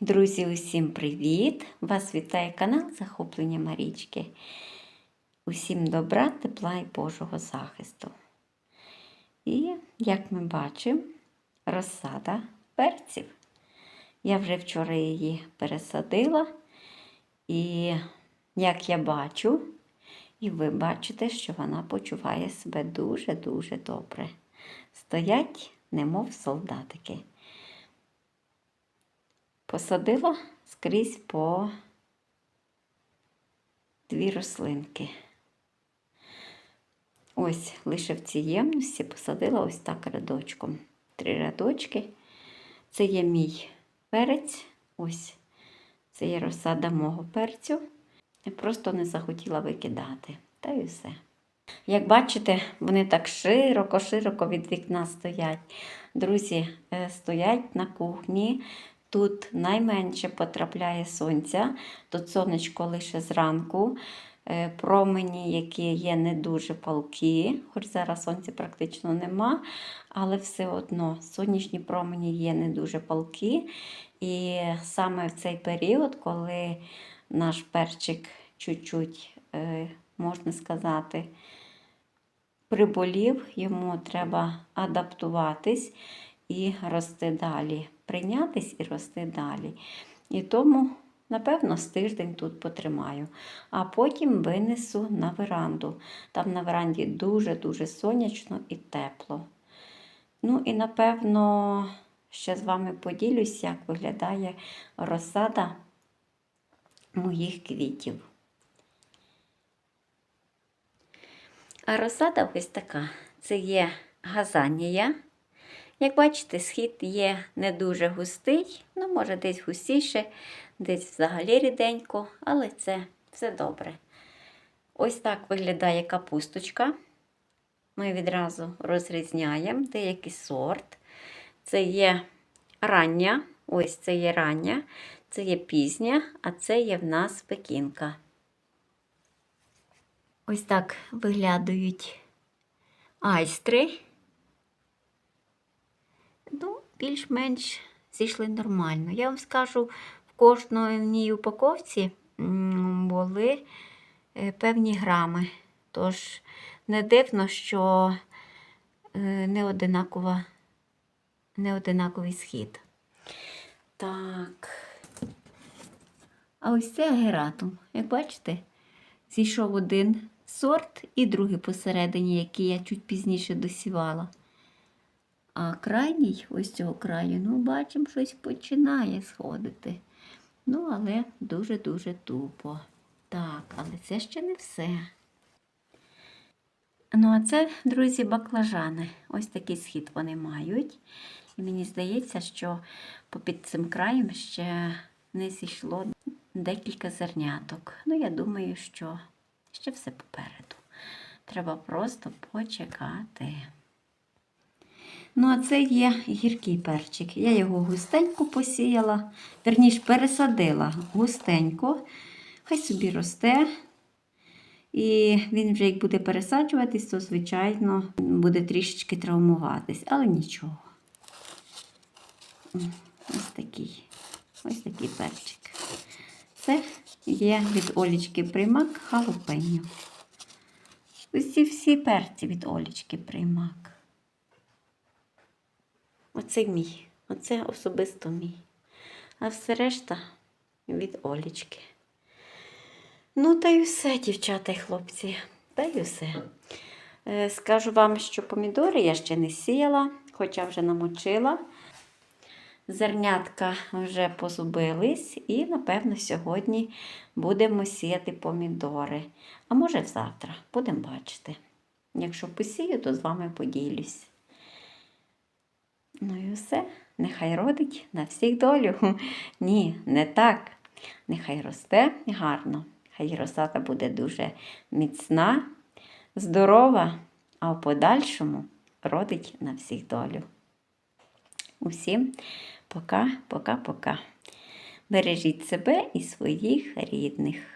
Друзі, усім привіт! Вас вітає канал Захоплення Марічки. Усім добра, тепла і Божого захисту. І, як ми бачимо, розсада перців. Я вже вчора її пересадила, і як я бачу, і ви бачите, що вона почуває себе дуже-дуже добре. Стоять, немов солдатики. Посадила скрізь по дві рослинки. Ось лише в цій ємності посадила ось так рядочком. Три рядочки. Це є мій перець. Ось це є розсада мого перцю. Я просто не захотіла викидати. Та й все. Як бачите, вони так широко-широко від вікна стоять. Друзі, е, стоять на кухні. Тут найменше потрапляє сонця, тут сонечко лише зранку. Е, Промені, які є не дуже палкі, хоч зараз сонця практично нема, але все одно сонячні промені є не дуже палкі. І саме в цей період, коли наш перчик чуть-чуть, е, можна сказати, приболів, йому треба адаптуватись і рости далі. Прийнятись і рости далі. І тому, напевно, з тиждень тут потримаю. А потім винесу на веранду. Там на веранді дуже-дуже сонячно і тепло. Ну і напевно, ще з вами поділюсь, як виглядає розсада моїх квітів. А розсада ось така. Це є газанія. Як бачите, схід є не дуже густий, ну, може, десь густіше, десь взагалі ріденько, але це все добре. Ось так виглядає капусточка. Ми відразу розрізняємо деякий сорт. Це є рання, ось це є рання, це є пізня, а це є в нас пекінка. Ось так виглядають айстри. Ну, більш-менш зійшли нормально. Я вам скажу, в кожній упаковці були е, певні грами. Тож не дивно, що е, не, одинакова, не одинаковий схід. Так. А ось це агератум. Як бачите, зійшов один сорт і другий посередині, який я чуть пізніше досівала. А крайній, ось цього краю, ну, бачимо, щось починає сходити. Ну, але дуже-дуже тупо. Так, але це ще не все. Ну, а це, друзі, баклажани. Ось такий схід вони мають. І мені здається, що попід цим краєм ще не зійшло декілька зерняток. Ну, я думаю, що ще все попереду. Треба просто почекати. Ну, а це є гіркий перчик. Я його густенько посіяла, верніше пересадила густенько, хай собі росте. І він вже як буде пересаджуватись, то, звичайно, буде трішечки травмуватись, але нічого. Ось такий ось такий перчик. Це є від Олічки примак халупеньо. Усі всі перці від Олічки примак. Оце мій, оце особисто мій. А все решта від Олічки. Ну, та й все, дівчата і хлопці, та й все. Е, Скажу вам, що помідори я ще не сіяла, хоча вже намочила. Зернятка вже позубились, і, напевно, сьогодні будемо сіяти помідори. А може завтра, будемо бачити. Якщо посію, то з вами поділюсь. Ну і все, нехай родить на всіх долю. Ні, не так. Нехай росте гарно. Хай розсада буде дуже міцна, здорова, а в подальшому родить на всіх долю. Усім пока, пока, пока. Бережіть себе і своїх рідних.